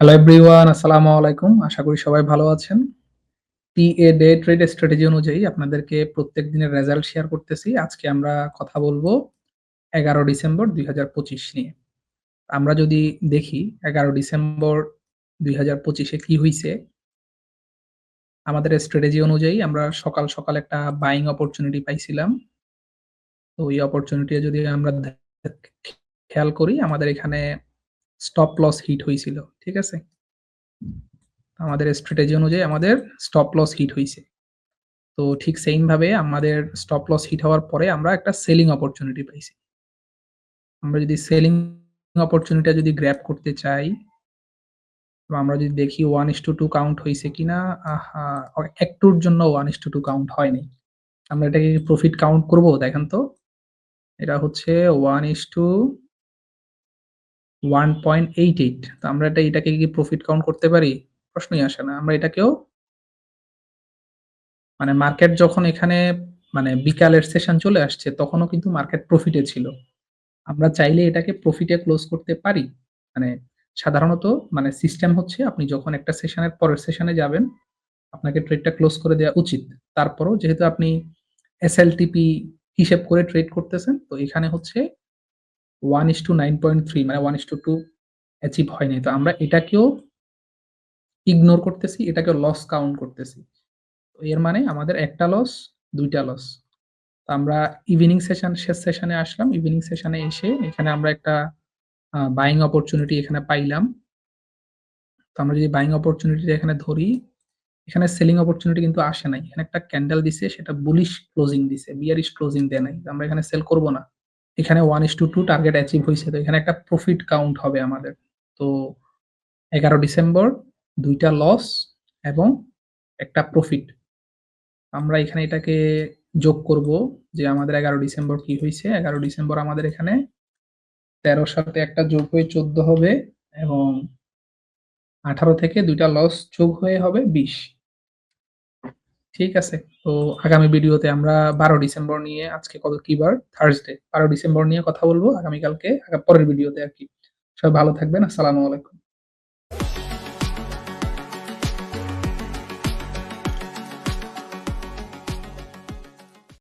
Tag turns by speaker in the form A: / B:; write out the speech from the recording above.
A: Hello everyone আসসালামু আলাইকুম। আশা করি সবাই ভালো আছেন। টিএ ডে ট্রেড স্ট্র্যাটেজি অনুযায়ী আপনাদেরকে প্রত্যেক দিনের রেজাল্ট শেয়ার করতেছি। আজকে আমরা কথা বলব এগারো ডিসেম্বর দুই হাজার পঁচিশ নিয়ে। আমরা যদি দেখি এগারো ডিসেম্বর দুই কি হয়েছে আমাদের স্ট্র্যাটেজি অনুযায়ী আমরা সকাল সকাল একটা বাইং অপরচুনিটি পাইছিলাম। তো ওই অপরচুনিটি যদি আমরা খেয়াল করি, আমাদের এখানে স্টপ লস হিট হয়েছিল, ঠিক আছে? আমাদের স্ট্র্যাটেজি অনুযায়ী আমাদের স্টপ লস হিট হয়েছে। তো ঠিক সেম ভাবে আমাদের স্টপ লস হিট হওয়ার পরে আমরা একটা সেলিং অপরচুনিটি পাইছি। আমরা যদি সেলিং অপরচুনিটি যদি গ্র্যাব করতে চাই আমরা যদি দেখি one is to two count হয়েছে কিনা একটুর জন্য one is to two count হয়নি আমরা এটাকে প্রফিট কাউন্ট করব, দেখেন তো? এটা হচ্ছে one is to one point eight eight তো আমরা এটা, এটাকে কি প্রফিট কাউন্ট করতে পারি? প্রশ্নই আসে না। আমরা এটাকেও মানে মার্কেট যখন এখানে মানে বিকালের সেশন চলে আসছে, তখনও কিন্তু মার্কেট প্রফিটে ছিল। আমরা চাইলে এটাকে প্রফিটে ক্লোজ করতে পারি। মানে সাধারণত মানে সিস্টেম হচ্ছে, আপনি যখন একটা সেশনের পরের সেশনে যাবেন, আপনাকে ট্রেডটা ক্লোজ করে দেওয়া উচিত। তারপরও যেহেতু আপনি এসএলটিপি হিসেব করে ট্রেড করতেছেন, তো এখানে হচ্ছে one is to nine point three মানে one is to two achieve হয়নি। তো আমরা এটাকেও ইগনোর করতেছি, এটাকেও লস কাউন্ট করতেছি। তো এর মানে আমাদের একটা লস দুইটা লস তো আমরা ইভিনিং সেশন শেষ সেশনে আসলাম। ইভিনিং সেশনে এসে এখানে আমরা একটা বাইং অপরচুনিটি এখানে পাইলাম। তো আমরা যদি বাইং অপরচুনিটি এখানে ধরি, এখানে সেলিং অপরচুনিটি কিন্তু আসে নাই। এখানে একটা ক্যান্ডেল দিছে, সেটা বুলিশ ক্লোজিং দিছে বিয়ারিশ ক্লোজিং দেয় নাই। আমরা এখানে সেল করব না। এখানে one is two two target achieve হয়েছে তো এখানে একটা প্রফিট কাউন্ট হবে আমাদের। তো এগারো ডিসেম্বর, দুইটা লস এবং একটা প্রফিট আমরা এখানে এটাকে যোগ করব যে আমাদের এগারো ডিসেম্বর কি হয়েছে এগারো ডিসেম্বর আমাদের এখানে তেরোর সাথে একটা যোগ হয়ে চোদ্দ হবে এবং আঠারো থেকে দুইটা লস যোগ হয়ে হবে বিশ। ঠিক আছে? তো আগামী ভিডিওতে আমরা বারো ডিসেম্বর নিয়ে আজকে কত, কি বার? থার্সডে বারো ডিসেম্বর নিয়ে কথা বলব আগামীকালকে পরের ভিডিওতে আর কি। সবাই ভালো থাকবেন, আসসালামু আলাইকুম।